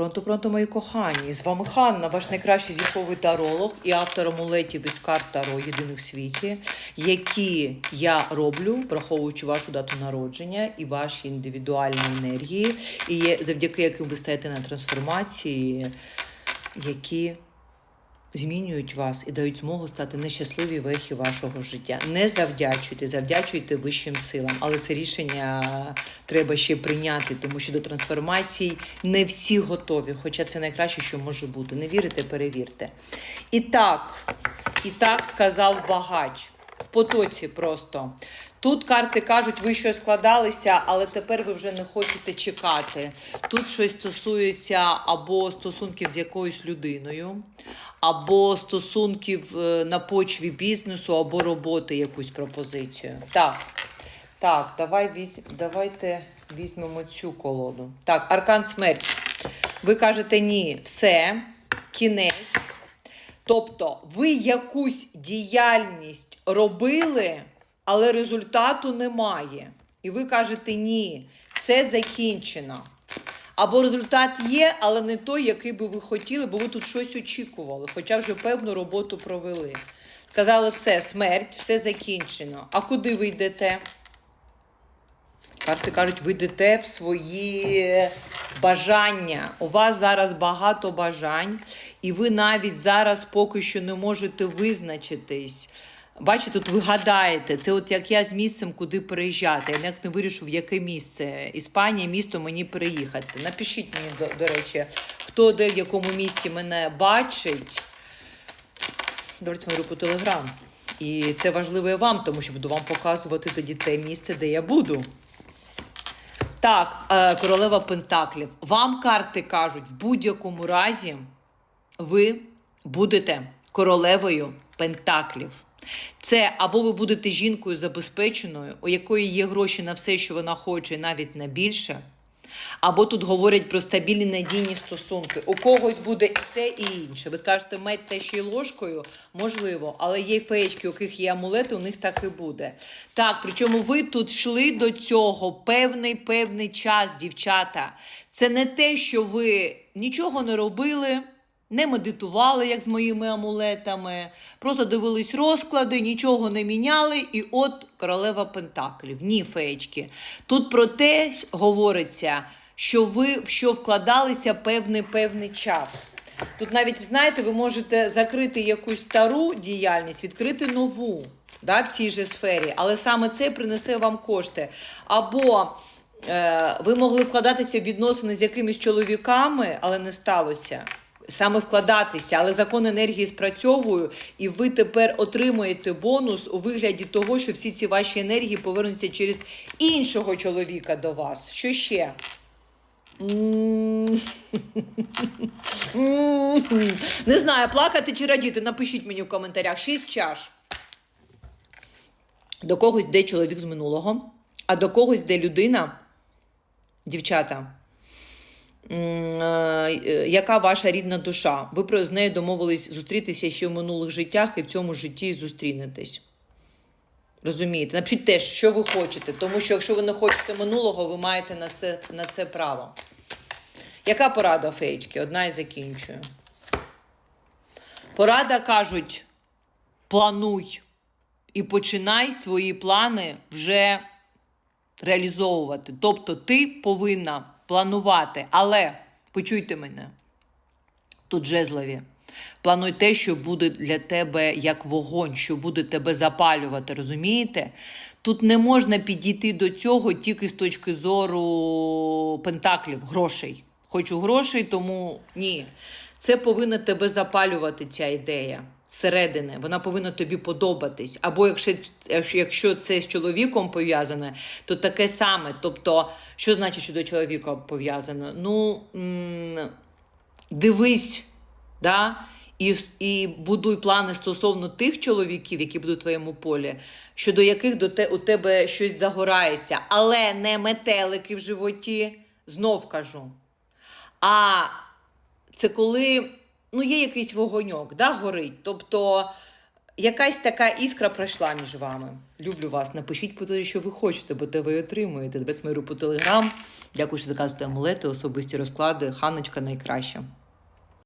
Пронто, пронто, мої кохані! З вами Ханна, ваш найкращий зірковий таролог і автор амулетів із карт Таро єдиних в світі, які я роблю, враховуючи вашу дату народження і ваші індивідуальні енергії, і завдяки яким ви стаєте на трансформації, які змінюють вас і дають змогу стати нещасливі вехи вашого життя. Не завдячуйте, завдячуйте вищим силам, але це рішення треба ще прийняти, тому що до трансформації не всі готові, хоча це найкраще, що може бути. Не вірите, перевірте. І так, і так сказав багач. В потоці просто. Тут карти кажуть, ви щось складалися, але тепер ви вже не хочете чекати. Тут щось стосується або стосунків з якоюсь людиною, або стосунків е, на почві бізнесу, або роботи якусь пропозицію. Так, так, давай візь, давайте візьмемо цю колоду. Так, аркан смерті. Ви кажете ні, все, кінець. Тобто ви якусь діяльність робили, але результату немає. І ви кажете ні, це закінчено. Або результат є, але не той, який би ви хотіли, бо ви тут щось очікували, хоча вже певну роботу провели. Сказали, все, смерть, все закінчено. А куди ви йдете? Карти кажуть, ви йдете в свої бажання. У вас зараз багато бажань, і ви навіть зараз поки що не можете визначитись. Бачите, тут ви гадаєте, це от як я з місцем, куди переїжджати. Я ніяк не в яке місце. Іспанія, місто мені переїхати. Напишіть мені, до, до речі, хто де в якому місті мене бачить. Давайте говорю по телеграм. І це важливо і вам, тому що буду вам показувати тоді те місце, де я буду. Так, е, королева Пентаклів. Вам карти кажуть, в будь-якому разі ви будете королевою Пентаклів. Це або ви будете жінкою забезпеченою, у якої є гроші на все, що вона хоче, навіть на більше. Або тут говорять про стабільні надійні стосунки. У когось буде і те, і інше. Ви скажете, мать те ще й ложкою, можливо, але є феєчки, у яких є амулети, у них так і буде. Так, причому ви тут йшли до цього певний певний час, дівчата. Це не те, що ви нічого не робили. Не медитували, як з моїми амулетами, просто дивились розклади, нічого не міняли, і от королева Пентаклів. Ні, феєчки. Тут про те говориться, що ви що вкладалися певний певний час. Тут навіть, знаєте, ви можете закрити якусь стару діяльність, відкрити нову да, в цій же сфері, але саме це принесе вам кошти. Або е, ви могли вкладатися в відносини з якимись чоловіками, але не сталося саме вкладатися, але закон енергії спрацьовує, і ви тепер отримуєте бонус у вигляді того, що всі ці ваші енергії повернуться через іншого чоловіка до вас. Що ще? Не знаю, плакати чи радіти. Напишіть мені в коментарях. Шість чаш. До когось де чоловік з минулого, а до когось де людина, дівчата. М, е, яка ваша рідна душа. Ви з нею домовились зустрітися ще в минулих життях і в цьому житті зустрінетесь. Розумієте? Напишіть теж, що ви хочете, тому що якщо ви не хочете минулого, ви маєте на це, на це право. Яка порада феєчки? Одна і закінчую. Порада кажуть: плануй і починай свої плани вже реалізовувати. Тобто ти повинна планувати, але почуйте мене, тут жезлові. Плануй те, що буде для тебе як вогонь, що буде тебе запалювати, розумієте? Тут не можна підійти до цього тільки з точки зору пентаклів, грошей. Хочу грошей, тому ні. Це повинна тебе запалювати, ця ідея зсередини. Вона повинна тобі подобатись. Або якщо, якщо це з чоловіком пов'язане, то таке саме. Тобто, що значить, що до чоловіка пов'язано? Ну, дивись, да? і, і будуй плани стосовно тих чоловіків, які будуть в твоєму полі, щодо яких до те, у тебе щось загорається, але не метелики в животі, знов кажу. А це коли ну, є якийсь вогоньок, да, горить. Тобто якась така іскра пройшла між вами. Люблю вас. Напишіть про те, що ви хочете, бо те ви отримуєте. Спецмиру по телеграм. Дякую, що заказуєте амулети, особисті розклади. Ханочка найкраща.